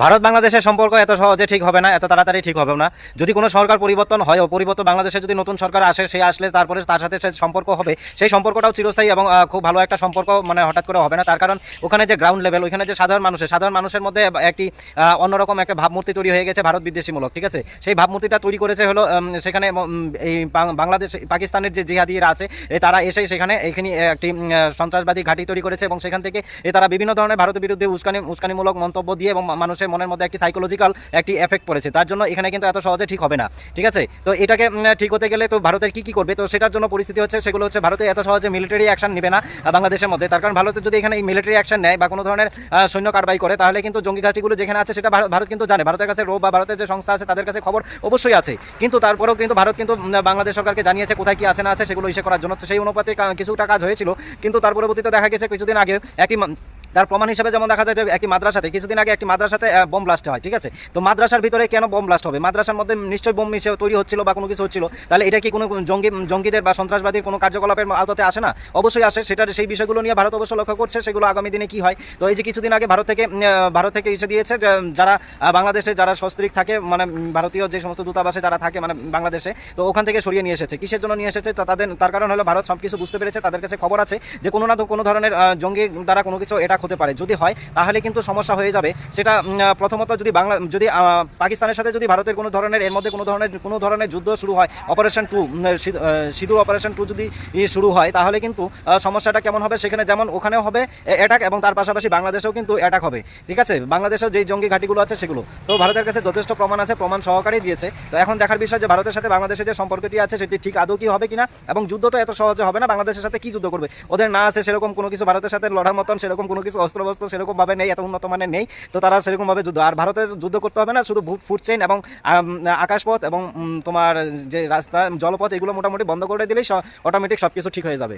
ভারত বাংলাদেশের সম্পর্ক এত সহজে ঠিক হবে না, এত তাড়াতাড়ি ঠিক হবে না। যদি কোনো সরকার পরিবর্তন হয় পরিবর্তন বাংলাদেশে যদি নতুন সরকার আসে, সে আসলে তারপরে তার সাথে সে সম্পর্ক হবে, সেই সম্পর্কটাও চিরস্থায়ী এবং খুব ভালো একটা সম্পর্ক মানে হঠাৎ করে হবে না। তার কারণ ওখানে যে গ্রাউন্ড লেভেল ওখানে যে সাধারণ মানুষের সাধারণ মানুষের মধ্যে একটি অন্যরকম একটা ভাবমূর্তি তৈরি হয়ে গেছে ভারত বিদ্বেষীমূলক, ঠিক আছে? সেই ভাবমূর্তিটা তৈরি করেছে হলো সেখানে এই বাংলাদেশ, পাকিস্তানের যে জিহাদিরা আছে তারা এসে সেখানে এখানে একটি সন্ত্রাসবাদী ঘাঁটি তৈরি করেছে এবং সেখান থেকে তারা বিভিন্ন ধরনের ভারতের বিরুদ্ধে উস্কানি, উস্কানিমূলক মন্তব্য দিয়ে এবং মানুষের মনের মধ্যে একটি সাইকোলজিক্যাল একটি এফেক্ট পড়েছে। তার জন্য এখানে কিন্তু এত সহজে ঠিক হবে না। ঠিক আছে? তো এটাকে ঠিক হতে গেলে তো ভারতের কি কি করবে? তো সেটার জন্য পরিস্থিতি হচ্ছে, সেগুলো হচ্ছে ভারতে এত সহজে মিলিটারি অ্যাকশন নেবে না বাংলাদেশের মধ্যে। তার কারণ ভারতে যদি এখানে এই মিলিটারি অ্যাকশন নেয় বা কোনো ধরনের সৈন্য কারবাই করে, তাহলে কিন্তু জঙ্গি ঘাঁটিগুলো যেখানে আছে সেটা ভারত- কিন্তু জানে। ভারতের কাছে রো বা ভারতের যে সংস্থা আছে, তাদের কাছে খবর অবশ্যই আছে। কিন্তু তারপরেও কিন্তু ভারত কিন্তু বাংলাদেশ সরকারকে জানিয়েছে কোথায় কি আছে না আছে সেগুলো ইসে করার জন্য। সেই অনুপাতে কিছুটা কাজ হয়েছিল। কিন্তু তার পরবর্তীতে দেখা গেছে, কিছুদিন আগে একটি মা- তার প্রমাণ হিসেবে যেমন দেখা যায় যে একটি মাদ্রাসাতে কিছুদিন আগে একটি মাদ্রাসাতে বোম ব্লাস্ট হয় ঠিক আছে? তো মাদ্রাসার ভিতরে কেন বোম ব্লাস্ট হবে? মাদ্রাসার মধ্যে নিশ্চয়ই বোম মিশে তৈরি হচ্ছিল বা কোনো কিছু হচ্ছিল। তাহলে এটা কি কোনো জঙ্গি জঙ্গিদের বা সন্ত্রাসবাদীর কোনো কার্যকলাপের আওতাতে আসে না? অবশ্যই আসে। সেটার সেই বিষয়গুলো নিয়ে ভারত অবশ্য লক্ষ্য করছে সেগুলো আগামী দিনে কি হয়? তো এই যে কিছুদিন আগে ভারত থেকে ভারত থেকে এসে দিয়েছে যারা বাংলাদেশে যারা সস্ত্রীক থাকে মানে ভারতীয় যে সমস্ত দূতাবাসে যারা থাকে মানে বাংলাদেশে তো ওখান থেকে সরিয়ে নিয়ে এসেছে। কিসের জন্য নিয়ে এসেছে? তাদের তার কারণ হলো ভারত সব কিছু বুঝতে পেরেছে তাদের কাছে খবর আছে যে কোনো না কোনো ধরনের আহ, জঙ্গি দ্বারা কোনো কিছু এটা হতে পারে। যদি হয়, তাহলে কিন্তু সমস্যা হয়ে যাবে। সেটা প্রথমত যদি বাংলা, যদি পাকিস্তানের সাথে যদি ভারতের কোনো ধরনের, এর মধ্যে কোনো ধরনের কোনো ধরনের যুদ্ধ শুরু হয় অপারেশন টু সিধু অপারেশন টু যদি শুরু হয়, তাহলে কিন্তু সমস্যাটা কেমন হবে? সেখানে যেমন ওখানেও হবে অ্যাটাক এবং তার পাশাপাশি বাংলাদেশেও কিন্তু অ্যাটাক হবে। ঠিক আছে? বাংলাদেশেও যেই জঙ্গি ঘাঁটিগুলো আছে, সেগুলো। তো ভারতের কাছে যথেষ্ট প্রমাণ আছে, প্রমাণ সহকারে দিয়েছে। তো এখন দেখার বিষয় যে ভারতের সাথে বাংলাদেশের যে সম্পর্কটি আছে, সেটি ঠিক আদৌ কি হবে কিনা এবং যুদ্ধ তো এত সহজে হবে না, বাংলাদেশের সাথে কি যুদ্ধ করবে? ওদের না আছে সেরকম কোনো কিছু, ভারতের সাথে লড়ার মতন সেরকম কোনো কিছু অস্ত্রবস্ত্র সেরকমভাবে নেই, এত উন্নত মানের নেই। তো তারা সেরকমভাবে যুদ্ধ আর ভারতের যুদ্ধ করতে হবে না, শুধু ফুড চেইন এবং আকাশপথ এবং তোমার যে রাস্তা, জলপথ, এগুলো মোটামুটি বন্ধ করে দিলেই অটোমেটিক সবকিছু ঠিক হয়ে যাবে।